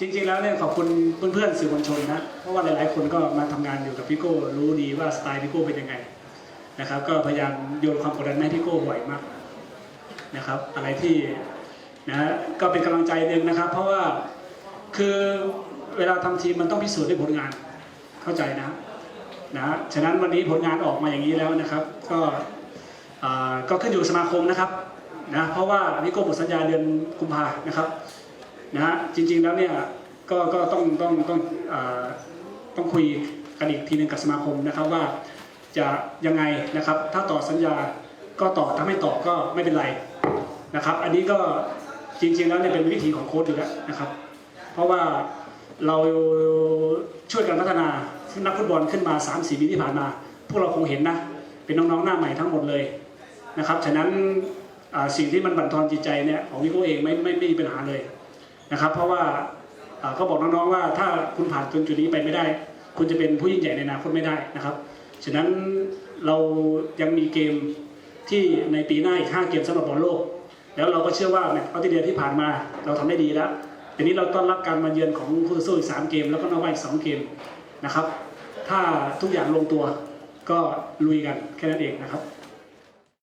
จริงๆแล้วเนี่ยขอบคุณเพื่อนๆสื่อมวลชนนะเพราะว่าหลายๆคนก็มาทำงานอยู่กับพี่โก้รู้ดีว่าสไตล์พี่โก้เป็นยังไงนะครับก็พยายามโยนความกดดันให้พี่โก้บ่อยมากนะครับ อะไรที่นะก็เป็นกำลังใจหนึ่งนะครับ เพราะว่าคือเวลาทำทีมมันต้องพิสูจน์ด้วยผลงานเข้าใจนะนะฉะนั้นวันนี้ผลงานออกมาอย่างนี้แล้วนะครับ ก็อ่าก็ขึ้นอยู่สมาคมนะครับนะเพราะว่าพี่โก้หมดสัญญาเดือนกุมภานะครับ นะฮะจริง ๆแล้วเนี่ยก็ก็ต้องต้องต้องต้องคุยกันอีกทีหนึ่งกับสมาคมนะครับว่าจะยังไงนะครับ ถ้าต่อสัญญาก็ต่อถ้าไม่ต่อก็ไม่เป็นไรนะครับ อันนี้ก็จริง ๆ แล้วเนี่ยเป็นวิธีของโค้ชอยู่แล้วนะครับ เพราะว่าเราช่วยกันพัฒนานักฟุตบอลขึ้นมา 3-4ปีที่ผ่านมา พวกเราคงเห็นนะ เป็นน้องๆหน้าใหม่ทั้งหมดเลยนะครับ ฉะนั้นสิ่งที่มันบั่นทอนจิตใจเนี่ยของพี่โก้เองไม่ไม่ไม่มีปัญหาเลย นะครับ เพราะว่าเขาบอกน้องๆว่าถ้าคุณผ่านจนจุดนี้ไปไม่ได้ คุณจะเป็นผู้ยิ่งใหญ่ในอนาคตไม่ได้นะครับ ฉะนั้นเรายังมีเกมที่ในปีหน้าอีก 5 เกมสำหรับบอลโลก แล้วเราก็เชื่อว่าแมตช์ออสเตรเลียที่ผ่านมาเราทำได้ดีแล้วทีนี้เราต้อนรับการมาเยือนของคู่ต่อสู้อีก 3 เกม แล้วก็นอกบ้านอีก 2 เกมนะครับ ถ้าทุกอย่างลงตัวก็ลุยกันแค่นั้นเองนะครับ